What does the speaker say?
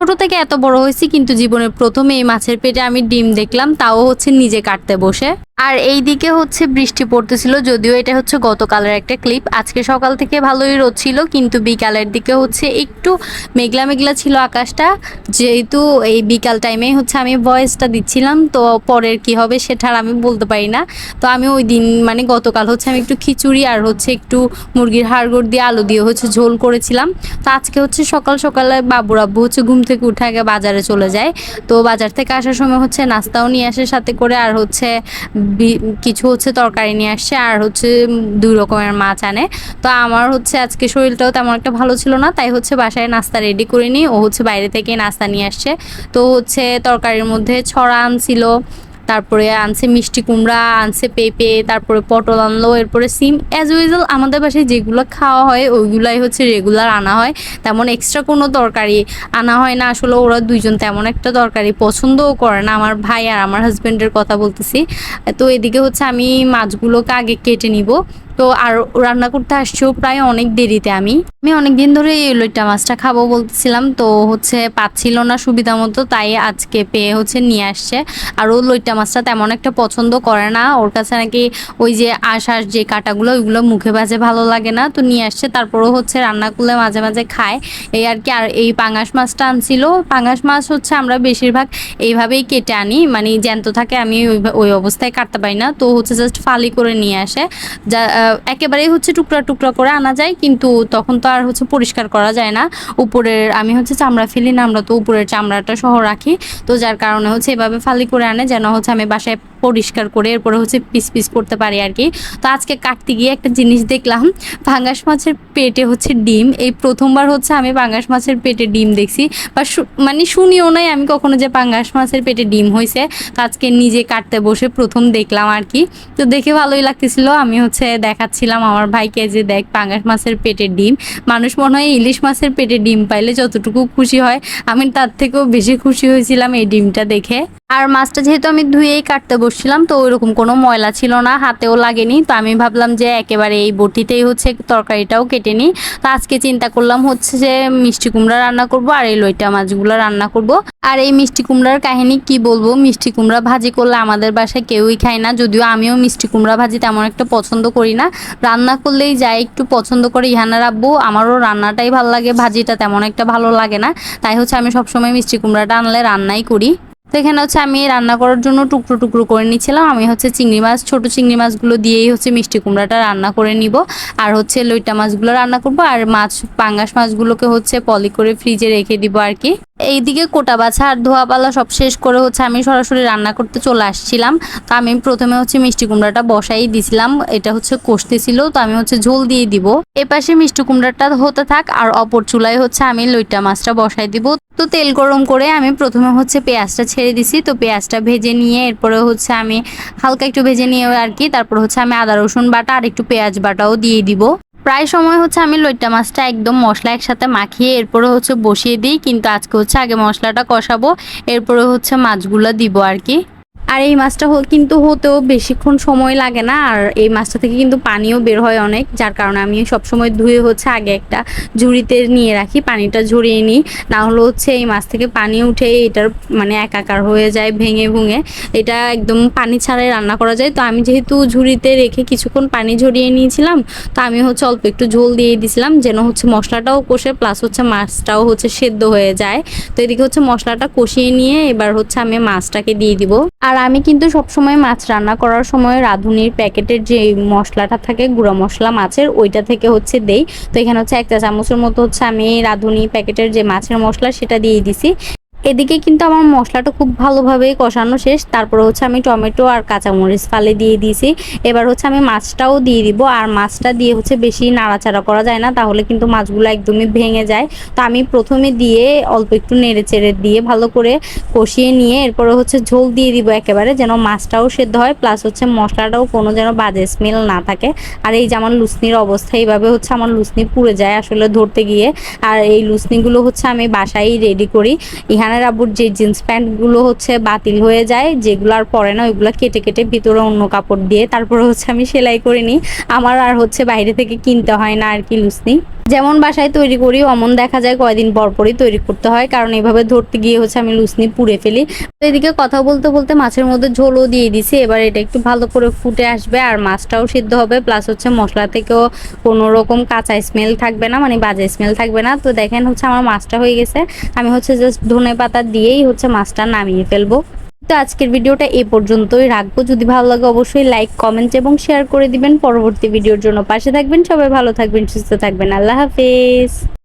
ছোট থেকে এত বড় হয়েছি, কিন্তু জীবনের প্রথমে এই মাছের পেটে আমি ডিম দেখলাম, তাও হচ্ছে নিজে কাটতে বসে। আর এই দিকে হচ্ছে বৃষ্টি পড়তেছিল, যদিও এটা হচ্ছে গতকালের একটা ক্লিপ আজকে সকাল থেকে ভালোই রোদ ছিল, কিন্তু বিকালের দিকে হচ্ছে একটু মেঘলা মেঘলা ছিল আকাশটা। যেহেতু এই বিকাল টাইমেই হচ্ছে আমি ভয়েসটা দিচ্ছিলাম, তো পরের কি হবে সেটা আমি বলতে পারি না। তো আমি ওই দিন মানে গতকাল হচ্ছে আমি একটু খিচুড়ি আর হচ্ছে একটু মুরগির হাড়গোড় দিয়ে আলু দিয়ে হচ্ছে ঝোল করেছিলাম। তো আজকে হচ্ছে সকাল সকালে বাবুর আব্বু হচ্ছে ঘুম থেকে উঠে আগে বাজারে চলে যায়। তো বাজার থেকে আসার সময় হচ্ছে নাস্তাও নিয়ে আসে সাথে করে আর হচ্ছে কিছু হচ্ছে তরকারি নিয়ে আসছে, আর হচ্ছে দুই রকমের মাছ আনে। তো আমার হচ্ছে আজকে শরীরটাও তেমন একটা ভালো ছিল না, তাই হচ্ছে বাসায় নাস্তা রেডি করে নিই। ও হচ্ছে বাইরে থেকে নাস্তা নিয়ে আসছে। তো হচ্ছে তরকারির মধ্যে ছড়া আনছিল তারপরে আনছে মিষ্টি কুমড়া, আনছে পেঁপে, তারপরে পটল আনলো, এরপরে সিম। অ্যাজ ইউজুয়াল আমাদের বাসায় যেগুলো খাওয়া হয়, ওইগুলাই হচ্ছে রেগুলার আনা হয়। তেমন এক্সট্রা কোনো তরকারি আনা হয় না। আসলে ওরা দুইজন তেমন একটা তরকারি পছন্দও করে না। আমার ভাই আর আমার হাজব্যান্ডের কথা বলতেছি। তো এদিকে হচ্ছে আমি মাছগুলোকে আগে কেটে নিব। তো আর রান্না করতে আসছেও প্রায় অনেক দেরিতে আমি। আমি অনেক দিন ধরে এই লইটা মাছটা খাব বলতেছিলাম, তো হচ্ছে পাচ্ছিল না সুবিধা মতো, তাই আজকে পেয়ে হচ্ছে নিয়ে আসছে। আর ও লইটা মাছটা তেমন একটা পছন্দ করে না, ওর কাছে নাকি ওই যে আঁশ আঁশ যে কাটাগুলো, ওইগুলো মুখে বাজে ভালো লাগে না, তো নিয়ে আসছে। তারপরও হচ্ছে রান্না করলে মাঝে মাঝে খায়। এই আর কি, আর এই পাঙাশ মাছটা আনছিল। পাঙাশ মাছ হচ্ছে আমরা বেশিরভাগ এইভাবেই কেটে আনি মানে জ্যান্ত থাকে, আমি ওই অবস্থায় কাটতে পারি না। তো হচ্ছে জাস্ট ফালি করে নিয়ে আসে। যা একেবারেই হচ্ছে টুকরা টুকরা করে আনা যায়, কিন্তু তখন তো আর হচ্ছে পরিষ্কার করা যায় না। উপরের, আমি হচ্ছে চামড়া ফেলি না, আমরা তো উপরের চামড়াটা সহ রাখি। তো যার কারণে হচ্ছে এভাবে ফালি করে আনে, যেন হচ্ছে আমি বাসায় পরিষ্কার করে এরপরে হচ্ছে পিস পিস করতে পারি আর কি। তো আজকে কাটতে গিয়ে একটা জিনিস দেখলাম, পাঙ্গাস মাছের পেটে হচ্ছে ডিম। এই প্রথমবার হচ্ছে আমি পাঙ্গাস মাছের পেটে ডিম দেখছি, বা মানে শুনিও নাই আমি কখনো যে পাঙ্গাস মাছের পেটে ডিম হয়েছে। আজকে নিজে কাটতে বসে প্রথম দেখলাম আর কি। তো দেখে ভালোই লাগতেছিল, আমি হচ্ছে দেখাচ্ছিলাম আমার ভাইকে যে দেখ পাঙ্গাস মাছের পেটে ডিম। মানুষ মনে হয় ইলিশ মাছের পেটে ডিম পাইলে যতটুকু খুশি হয়। আমি তার থেকেও বেশি খুশি হয়েছিলাম এই ডিমটা দেখে। আর মাছটা যেহেতু আমি ধুয়েই কাটতে বসছিলাম, তো ওইরকম কোনো ময়লা ছিল না, হাতেও লাগেনি। তো আমি ভাবলাম যে একেবারে এই বটিতেই হচ্ছে তরকারিটাও কেটে নিই। তো আজকে চিন্তা করলাম হচ্ছে যে মিষ্টি কুমড়া রান্না করব আর এই লইটা মাছগুলো রান্না করব। আর এই মিষ্টি কুমড়ার কাহিনী কি বলব? মিষ্টি কুমড়া ভাজি করলে আমাদের বাসায় কেউই খায় না, যদিও আমিও মিষ্টি কুমড়া ভাজি তেমন একটা পছন্দ করি না। রান্না করলেই যাই একটু পছন্দ করে ইহানার আব্বু, আমারও রান্নাটাই ভালো লাগে, ভাজিটা তেমন একটা ভালো লাগে না। তাই হচ্ছে আমি সবসময় মিষ্টি কুমড়াটা আনলে রান্নাই করি। তো এখানে হচ্ছে আমি রান্না করার জন্য টুকরো টুকরো করে নিচ্ছিলাম। আমি হচ্ছে চিংড়ি মাছ, ছোট চিংড়ি মাছগুলো দিয়েই হচ্ছে মিষ্টি কুমড়াটা রান্না করে নিব। আর হচ্ছে লইটা মাছগুলো রান্না করব। আর মাছ, পাঙ্গাস মাছগুলোকে হচ্ছে পলি করে ফ্রিজে রেখে দিব আর কি। এইদিকে কোটা বাছা আর ধোয়া পালা সব শেষ করে হচ্ছে আমি সরাসরি রান্না করতে চলে আসছিলাম। তো আমি প্রথমে হচ্ছে মিষ্টি কুমড়াটা বসাই দিছিলাম। এটা হচ্ছে কষতেছিল তো আমি হচ্ছে ঝোল দিয়ে দিব। এপাশে মিষ্টি কুমড়াটা হতে থাক, আর অপর চুলায় হচ্ছে আমি লইটা মাছটা বসাই দিব। তো তেল গরম করে আমি প্রথমে হচ্ছে পেঁয়াজটা ছেড়ে দিছি। তো পেঁয়াজটা ভেজে নিয়ে এরপরে হচ্ছে আমি হালকা একটু ভেজে নিয়ে আর কি, তারপর হচ্ছে আমি আদা, রসুন বাটা আর একটু পেঁয়াজ বাটাও দিয়ে দিব। প্রায় সময় হচ্ছে আমি লইটা মাছটা একদম মশলা একসাথে মাখিয়ে এরপরে হচ্ছে বসিয়ে দিই, কিন্তু আজকে হচ্ছে আগে মশলাটা কষাবো, এরপরে হচ্ছে মাছগুলো দিব আর কি। আর এই মাছটা কিন্তু হতেও বেশিক্ষণ সময় লাগে না, আর এই মাছটা থেকে কিন্তু পানিও বের হয় অনেক, যার কারণে আমি সবসময় ধুয়ে হচ্ছে আগে একটা ঝুড়িতে নিয়ে রাখি, পানিটা ঝরিয়ে নিই। না হলে হচ্ছে এই মাছ থেকে পানি উঠে এটার মানে একাকার হয়ে যায়, ভেঙে ভুঙে। এটা একদম পানি ছাড়াই রান্না করা যায়। তো আমি যেহেতু ঝুড়িতে রেখে কিছুক্ষণ পানি ঝরিয়ে নিয়েছিলাম, তো আমি হচ্ছে অল্প একটু ঝোল দিয়ে দিছিলাম, যেন হচ্ছে মশলাটাও কষে প্লাস হচ্ছে মাছটাও হচ্ছে সেদ্ধ হয়ে যায়। তো এদিকে হচ্ছে মশলাটা কষিয়ে নিয়ে এবার হচ্ছে আমি মাছটাকে দিয়ে দিব। আর আমি কিন্তু সবসময় মাছ রান্না করার সময় রাঁধুনির প্যাকেটের যে মশলাটা থাকে, গুঁড়া মশলা মাছের, ওইটা থেকে হচ্ছে দেই। তো এখানে হচ্ছে একটা চামচের মতো হচ্ছে আমি রাঁধুনি প্যাকেটের যে মাছের মশলা, সেটা দিয়ে দিছি। এদিকে কিন্তু আমার মশলাটা খুব ভালোভাবে কষানো শেষ। তারপরে হচ্ছে আমি টমেটো আর কাঁচামরিচ ফালে দিয়ে দিয়েছি। এবার হচ্ছে আমি মাছটাও দিয়ে দিব। আর মাছটা দিয়ে হচ্ছে বেশি নাড়াচাড়া করা যায় না, তাহলে কিন্তু মাছগুলো একদমই ভেঙে যায়। তো আমি প্রথমে দিয়ে অল্প একটু নেড়ে চেড়ে দিয়ে ভালো করে কষিয়ে নিয়ে এরপরে হচ্ছে ঝোল দিয়ে দিব একেবারে, যেন মাছটাও সেদ্ধ হয়। প্লাস হচ্ছে মশলাটাও কোনো যেন বাজে স্মেল না থাকে। আর এই যে আমার লুসনির অবস্থা, এইভাবে হচ্ছে আমার লুসনি পুড়ে যায় আসলে ধরতে গিয়ে। আর এই লুসনিগুলো হচ্ছে আমি বাসায় রেডি করি। ইহান রায়হানের আব্বুর যে জিন্স প্যান্টগুলো হচ্ছে বাতিল হয়ে যায় যেগুলো আর পরে না ওইগুলো কেটে কেটে ভিতরে অন্য কাপড় দিয়ে তারপরে হচ্ছে আমি সেলাই করে নিই। আমার আর হচ্ছে বাইরে থেকে কিনতে হয় না আর কি লুসনি যেমন বাসায় তৈরি করি, অমন দেখা যায় কয়দিন পর পরই তৈরি করতে হয়, কারণ এইভাবে ধরতে গিয়ে হচ্ছে আমি লুসনি পুড়ে ফেলি। তো এদিকে কথা বলতে বলতে মাছের মধ্যে ঝোলও দিয়ে দিছি, এবার এটা একটু ভালো করে ফুটে আসবে আর মাছটাও সিদ্ধ হবে, প্লাস হচ্ছে মশলা থেকেও কোনো রকম কাঁচা স্মেল থাকবে না মানে বাজে স্মেল থাকবে না। তো দেখেন হচ্ছে আমার মাছটা হয়ে গেছে, আমি হচ্ছে জাস্ট ধনে পাতা দিয়েই হচ্ছে মাছটা নামিয়ে ফেলব। তো আজকের ভিডিওটা এ পর্যন্তই রাখব। যদি ভালো লাগে অবশ্যই লাইক কমেন্ট এবং শেয়ার করে দিবেন। পরবর্তী ভিডিওর জন্য পাশে থাকবেন। সবাই ভালো থাকবেন, সুস্থ থাকবেন। আল্লাহ হাফেজ।